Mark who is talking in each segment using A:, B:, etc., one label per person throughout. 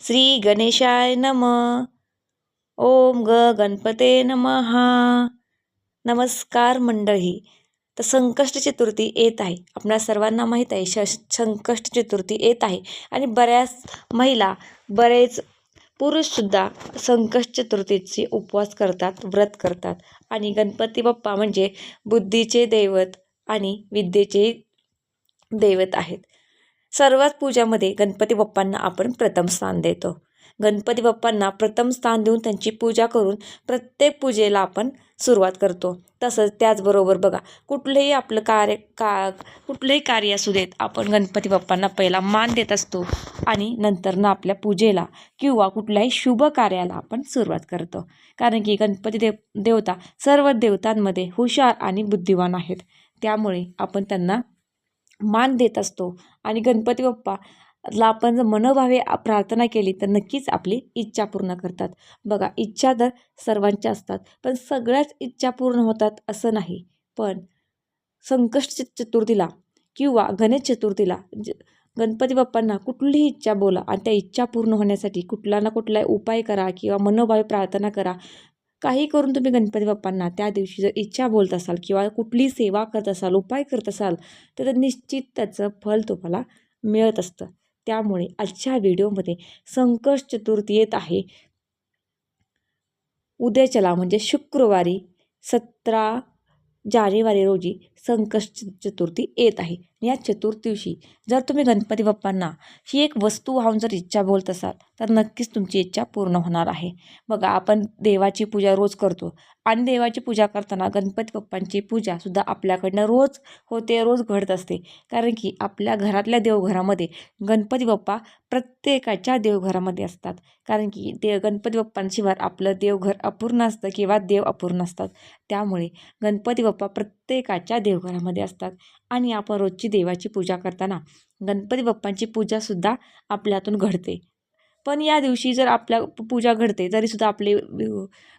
A: श्री गणेशाय नम. ओम ग गणपते नम. नमस्कार मंडळी. तर संकष्ट चतुर्थी येत आहे. आपल्या सर्वांना माहीत आहे श संकष्ट चतुर्थी येत आहे. आणि बऱ्याच महिला बरेच पुरुषसुद्धा संकष्ट चतुर्थीचे उपवास करतात व्रत करतात. आणि गणपती बाप्पा म्हणजे बुद्धीचे दैवत आणि विद्येचे दैवत आहेत. सर्वच पूजामध्ये गणपती बाप्पांना आपण प्रथम स्थान देतो. गणपती बाप्पांना प्रथम स्थान देऊन त्यांची पूजा करून प्रत्येक पूजेला आपण सुरुवात करतो. तसंच त्याचबरोबर बघा कुठलंही आपलं कार्य का कुठलंही कार्य असू देत आपण गणपती बाप्पांना पहिला मान देत असतो आणि नंतरनं आपल्या पूजेला किंवा कुठल्याही शुभ कार्याला आपण सुरुवात करतो. कारण की गणपती देव देवता सर्व देवतांमध्ये हुशार आणि बुद्धिवान आहेत. त्यामुळे आपण त्यांना मान देत असतो. आणि गणपती बाप्पाला आपण जर मनोभावे प्रार्थना केली तर नक्कीच आपली इच्छा पूर्ण करतात. बघा इच्छा तर सर्वांच्या असतात पण सगळ्याच इच्छा पूर्ण होतात असं नाही. पण संकष्ट चतुर्थीला किंवा गणेश चतुर्थीला ज गणपती बाप्पांना कुठलीही इच्छा बोला आणि त्या इच्छा पूर्ण होण्यासाठी कुठला ना कुठला उपाय करा किंवा मनोभावे प्रार्थना करा. काही करून तुम्ही गणपती बाप्पांना त्या दिवशी जर इच्छा बोलत असाल किंवा कुठली सेवा करत असाल उपाय करत असाल तर निश्चित त्याचं फल तुम्हाला मिळत असतं. त्यामुळे आजच्या व्हिडिओमध्ये संकष्ट चतुर्थी येत आहे. उद्याच्याला म्हणजे शुक्रवारी सतरा जानेवारी रोजी संकष्ट चतुर्थी येत आहे. या चतुर्थीशी जर तुम्ही गणपती बाप्पांना ही एक वस्तू वाहून जर इच्छा बोलत असाल तर नक्कीच तुमची इच्छा पूर्ण होणार आहे. बघा आपण देवाची पूजा रोज करतो आणि देवाची पूजा करताना गणपती बाप्पांची पूजासुद्धा आपल्याकडनं रोज होते रोज घडत असते. कारण की आपल्या घरातल्या देवघरामध्ये गणपती बाप्पा प्रत्येकाच्या देवघरामध्ये असतात. कारण की दे गणपती बाप्पांशिवाय आपलं देवघर अपूर्ण असतं किंवा देव अपूर्ण असतात त्यामुळे गणपती बाप्पा प्रत्येकाच्या देवघरामध्ये असतात. आणि आपण रोजची देवाची पूजा करताना गणपती बाप्पांची पूजासुद्धा आपल्यातून घडते. पण या दिवशी जर आपल्या पूजा घडते तरीसुद्धा आपले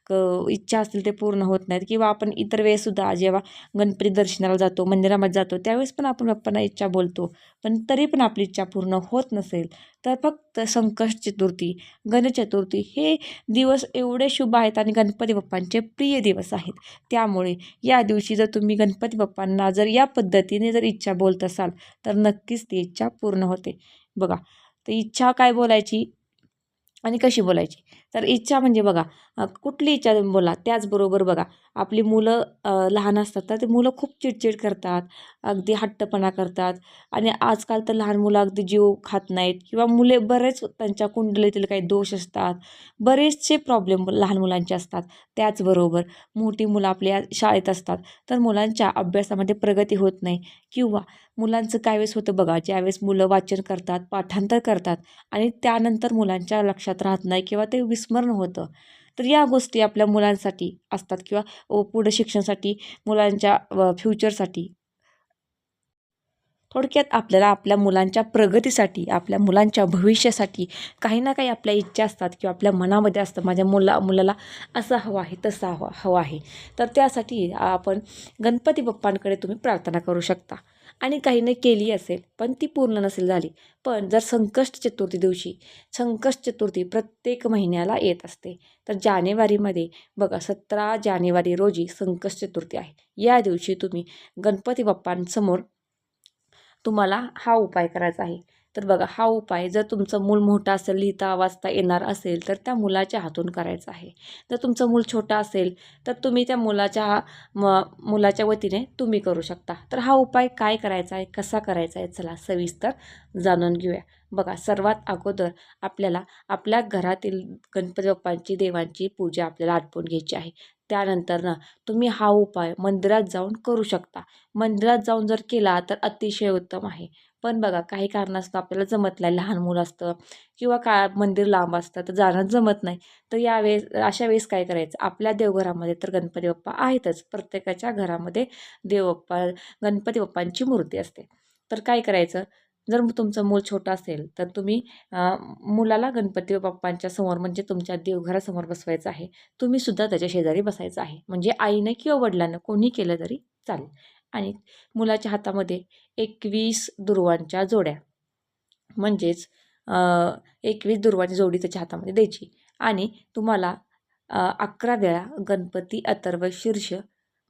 A: क- इच्छा असतील ते पूर्ण होत नाहीत. किंवा आपण इतर वेळेसुद्धा जेव्हा गणपती दर्शनाला जातो मंदिरामध्ये जातो त्यावेळेस पण आपण बाप्पांना इच्छा बोलतो. पण तरी पण आपली इच्छा पूर्ण होत नसेल तर फक्त संकष्ट चतुर्थी गणेश चतुर्थी हे दिवस एवढे शुभ आहेत आणि गणपती बाप्पांचे प्रिय दिवस आहेत. त्यामुळे या दिवशी जर तुम्ही गणपती बाप्पांना जर या पद्धतीने जर इच्छा बोलत असाल तर नक्कीच ती इच्छा पूर्ण होते. बघा तर इच्छा काय बोलायची? आणि कशी बोलायची? तर इच्छा म्हणजे बघा कुठली इच्छा बोला त्याचबरोबर बघा आपली मुलं लहान असतात तर ते मुलं खूप चिडचिड करतात अगदी हट्टपणा करतात आणि आजकाल तर लहान मुलं अगदी जीव खात नाहीत किंवा मुले बरेच त्यांच्या कुंडलीतील काही दोष असतात बरेचसे प्रॉब्लेम लहान मुलांचे असतात. त्याचबरोबर मोठी मुलं आपल्या शाळेत असतात तर मुलांच्या अभ्यासामध्ये प्रगती होत नाही किंवा मुलांचं काय वेळेस होतं बघा ज्यावेळेस मुलं वाचन करतात पाठांतर करतात आणि त्यानंतर मुलांच्या लक्षात राहत नाही किंवा ते स्मरण होतं. तर या गोष्टी आपल्या मुलांसाठी असतात किंवा पुढं पुढे शिक्षणासाठी मुलांच्या फ्युचरसाठी थोडक्यात आपल्याला आपल्या मुलांच्या प्रगतीसाठी आपल्या मुलांच्या भविष्यासाठी काही ना काही आपल्या इच्छा असतात किंवा आपल्या मनामध्ये असतं माझ्या मुला मुलाला असं हवं आहे तसं हवं हवं आहे. तर त्यासाठी आपण गणपती बाप्पांकडे तुम्ही प्रार्थना करू शकता. आणि काही नाही केली असेल पण ती पूर्ण नसेल झाली. पण जर संकष्ट चतुर्थी दिवशी संकष्ट चतुर्थी प्रत्येक महिन्याला येत असते तर जानेवारीमध्ये बघा सतरा जानेवारी रोजी संकष्ट चतुर्थी आहे. या दिवशी तुम्ही गणपती बाप्पांसमोर तुम्हाला हा उपाय करायचा आहे. तर बघा हा उपाय जर तुमचं मूल मोठं असेल लिहिता वाचता येणार असेल तर त्या मुलाच्या हातून करायचा आहे. जर तुमचं मूल छोटं असेल तर तुम्ही त्या मुलाच्या हा म मुलाच्या वतीने तुम्ही करू शकता. तर हा उपाय काय करायचा आहे कसा करायचा आहे चला सविस्तर जाणून घेऊया. बघा सर्वात अगोदर आपल्याला आपल्या घरातील गणपती बाप्पांची देवांची पूजा आपल्याला आटपून घ्यायची आहे. त्यानंतर ना तुम्ही हा उपाय मंदिरात जाऊन करू शकता. मंदिरात जाऊन जर केला तर अतिशय उत्तम आहे. पण बघा काही कारणास्तव आपल्याला जमत नाही. लहान मुलं असतं किंवा का मंदिर लांब असतं तर जाणं जमत नाही. तर यावेळेस अशा वेळेस काय करायचं? आपल्या देवघरामध्ये तर गणपती बाप्पा आहेतच. प्रत्येकाच्या घरामध्ये देव बाप्पा गणपती बाप्पांची मूर्ती असते. तर काय करायचं? जर तुमचं मूल छोटं असेल तर तुम्ही मुलाला गणपती बाप्पांच्या समोर म्हणजे तुमच्या देवघरासमोर बसवायचं आहे. तुम्ही सुद्धा त्याच्या शेजारी बसायचं आहे. म्हणजे आईनं किंवा वडिलांनं कोणी केलं तरी चालेल. आणि मुलाच्या हातामध्ये एकवीस दुर्वांच्या जोड्या. म्हणजेच एकवीस दुर्वांची जोडी त्याच्या हातामध्ये द्यायची. आणि तुम्हाला अकरा वेळा गणपती अथर्व शीर्ष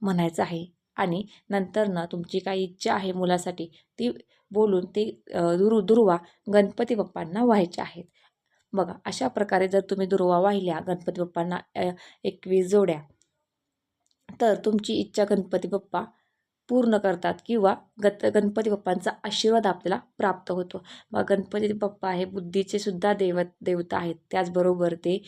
A: म्हणायचं आहे. आणि नंतर ना तुमची काही इच्छा आहे मुलासाठी ती बोलून ते दुरु दुर्वा गणपती बाप्पांना व्हायच्या आहेत. बघा अशा प्रकारे जर तुम्ही दुर्वा वाहिल्या गणपती बाप्पांना एकवीस जोड्या तर तुमची इच्छा गणपती बाप्पा पूर्ण करतात किंवा गत गणपती बाप्पांचा आशीर्वाद आपल्याला प्राप्त होतो. मग गणपती बाप्पा हे बुद्धीचे सुद्धा देव देवता आहेत. त्याचबरोबर ते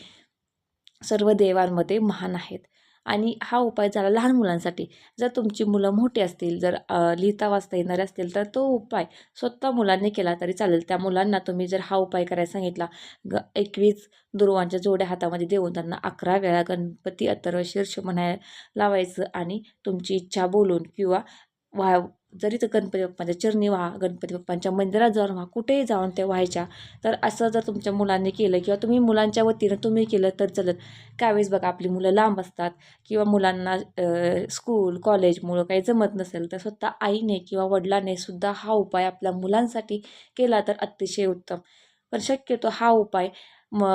A: सर्व देवांमध्ये महान आहेत. आणि हा उपाय झाला लहान मुलांसाठी. जर तुमची मुलं मोठी असतील जर लिहिता वाचता येणारे असतील तर तो उपाय स्वतः मुलांनी केला तरी चालेल. त्या मुलांना तुम्ही जर हा उपाय करायला सांगितला ग एकवीस दुर्वांच्या जोड्या हातामध्ये देऊन त्यांना अकरा वेळा गणपती अथर्व शीर्ष म्हणाय लावायचं आणि तुमची इच्छा बोलून किंवा वा जरी तर गणपती बाप्पांच्या चरणी व्हा गणपती बाप्पांच्या मंदिरात जाऊन व्हा कुठेही जाऊन ते व्हायच्या तर असं जर तुमच्या मुलांनी केलं किंवा तुम्ही मुलांच्या वतीनं तुम्ही केलं तर चलत त्यावेळेस बघा आपली मुलं लांब असतात किंवा मुलांना स्कूल कॉलेजमुळं काही जमत नसेल तर स्वतः आईने किंवा वडिलाने सुद्धा हा उपाय आपल्या मुलांसाठी केला तर अतिशय उत्तम. पण शक्यतो हा उपाय म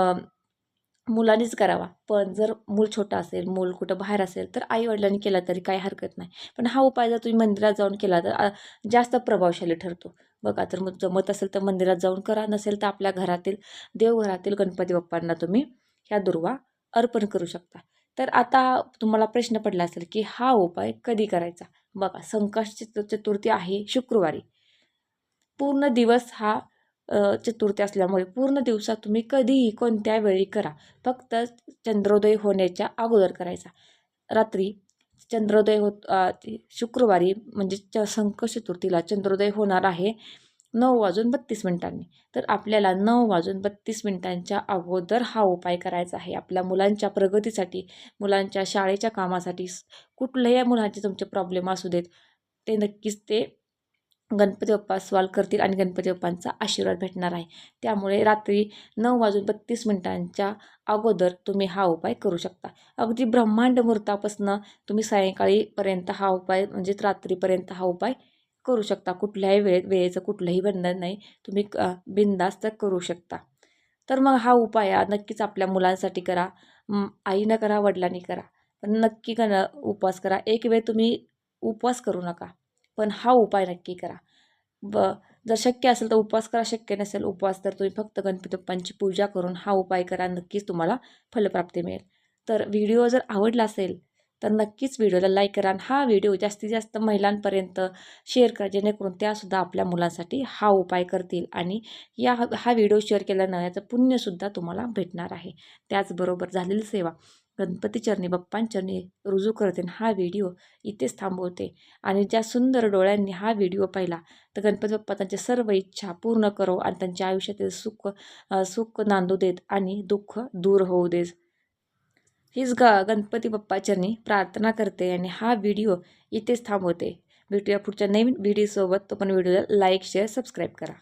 A: मुलानेच करावा. पण जर मूल छोटं असेल मूल कुठं बाहेर असेल तर आईवडिलांनी केला तरी काही हरकत नाही. पण हा उपाय जर तुम्ही मंदिरात जाऊन केला तर जास्त प्रभावशाली ठरतो. बघा तर मग जमत असेल तर मंदिरात जाऊन करा नसेल तर आपल्या घरातील देवघरातील गणपती बाप्पांना तुम्ही ह्या दुर्वा अर्पण करू शकता. तर आता तुम्हाला प्रश्न पडला असेल की हा उपाय कधी करायचा? बघा संकष्ट चतुर्थी आहे शुक्रवारी. पूर्ण दिवस हा चतुर्थी असल्यामुळे पूर्ण दिवसात तुम्ही कधीही कोणत्या वेळी करा. फक्त चंद्रोदय होण्याच्या अगोदर करायचा. रात्री चंद्रोदय होत शुक्रवारी म्हणजे च संक चतुर्थीला चंद्रोदय होणार आहे नऊ वाजून बत्तीस मिनिटांनी. तर आपल्याला नऊ वाजून बत्तीस मिनिटांच्या अगोदर हा उपाय करायचा आहे. आपल्या मुलांच्या प्रगतीसाठी मुलांच्या शाळेच्या कामासाठी कुठल्याही मुलांचे तुमचे प्रॉब्लेम असू देत ते नक्कीच ते गणपती बाप्पा सवाल करतील आणि गणपती बाप्पांचा आशीर्वाद भेटणार आहे. त्यामुळे रात्री नऊ वाजून बत्तीस मिनिटांच्या अगोदर तुम्ही हा उपाय करू शकता. अगदी ब्रह्मांड मुहूर्तापासून तुम्ही सायंकाळीपर्यंत हा उपाय म्हणजेच रात्रीपर्यंत हा उपाय करू शकता. कुठल्याही वेळेत वेळेचं कुठलंही बंधन नाही. तुम्ही बिंदास्त करू शकता. तर मग हा उपाय नक्कीच आपल्या मुलांसाठी करा. आईनं करा वडिलांनी करा. पण नक्की करा उपवास करा. एक वेळ तुम्ही उपवास करू नका. पण हा उपाय नक्की करा. ब जर शक्य असेल तर उपवास करा शक्य नसेल उपवास तर तुम्ही फक्त गणपती बाप्पांची पूजा करून हा उपाय करा नक्कीच तुम्हाला फलप्राप्ती मिळेल. तर व्हिडिओ जर आवडला असेल तर नक्कीच व्हिडिओला लाईक करा आणि हा व्हिडिओ जास्तीत जास्त महिलांपर्यंत शेअर करा जेणेकरून त्यासुद्धा आपल्या मुलांसाठी हा उपाय करतील आणि या हा व्हिडिओ शेअर केल्यानं याचं पुण्यसुद्धा तुम्हाला भेटणार आहे. त्याचबरोबर झालेली सेवा. गणपती चरणी बाप्पांचरणी रुजू करते हा व्हिडिओ इथेच थांबवते. आणि ज्या सुंदर डोळ्यांनी हा व्हिडिओ पाहिला तर गणपती बाप्पा त्यांच्या सर्व इच्छा पूर्ण करो आणि त्यांच्या आयुष्यातील सुख सुख नांदू देत आणि दुःख दूर होऊ देत. हीच ग गणपती बाप्पाचरणी प्रार्थना करते आणि हा व्हिडिओ इथेच थांबवते. भेटूया पुढच्या नवीन व्हिडिओसोबत. तो पण व्हिडिओला लाईक शेअर सबस्क्राईब करा.